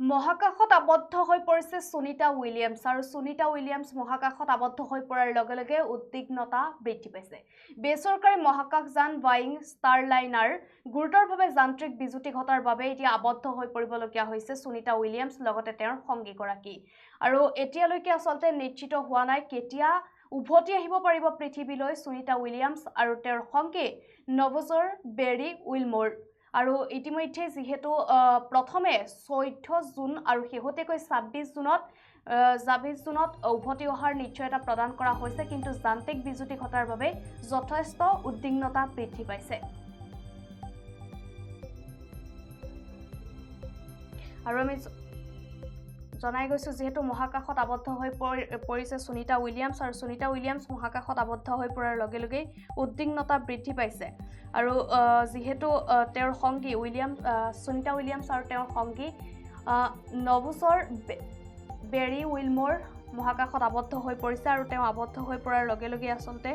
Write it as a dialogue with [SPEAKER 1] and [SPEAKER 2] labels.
[SPEAKER 1] মহাকাশত আবদ্ধ হৈ পৰিছে সুনিতা উইলিয়ামছ আৰু সুনিতা উইলিয়ামছ মহাকাশত আবদ্ধ হৈ পৰাৰ লগে লগে উদ্বিগ্নতা বৃদ্ধি পাইছে। বেচৰকাৰী মহাকাশযান বাইং ষ্টাৰলাইনাৰ গুৰুতৰভাৱে যান্ত্ৰিক বিজুতি ঘটাৰ বাবে এতিয়া আবদ্ধ হৈ পৰিবলগীয়া হৈছে সুনিতা উইলিয়ামছ লগতে তেওঁৰ সংগীগৰাকী আৰু এতিয়ালৈকে আচলতে নিশ্চিত হোৱা নাই কেতিয়া উভতি আহিব পাৰিব পৃথিৱীলৈ সুনিতা উইলিয়ামছ আৰু তেওঁৰ সংগী নৱজৰ বেৰী উইলমোৰ। আৰু ইতিমধ্যে যিহেতু প্ৰথমে চৈধ্য জুন আৰু শেহতীয়াকৈ ছাব্বিছ জুনত ছাব্বিছ জুনত উভতি অহাৰ নিশ্চয়তা প্ৰদান কৰা হৈছে। কিন্তু যান্ত্ৰিক বিজুতি ঘটাৰ বাবে যথেষ্ট উদ্বিগ্নতা বৃদ্ধি পাইছে। আৰু আমি জনাই গৈছোঁ যিহেতু মহাকাশত আবদ্ধ হৈ পৰি- পৰিছে সুনিতা উইলিয়ামছ আৰু সুনিতা উইলিয়ামছ মহাকাশত আবদ্ধ হৈ পৰাৰ লগে লগেই উদ্বিগ্নতা বৃদ্ধি পাইছে। আৰু যিহেতু তেওঁৰ সংগী উইলিয়াম সুনিতা উইলিয়ামছ আৰু তেওঁৰ সংগী বে- বেৰী উইলমৰ মহাকাশত আবদ্ধ হৈ পৰিছে আৰু তেওঁ আবদ্ধ হৈ পৰাৰ লগে লগে আচলতে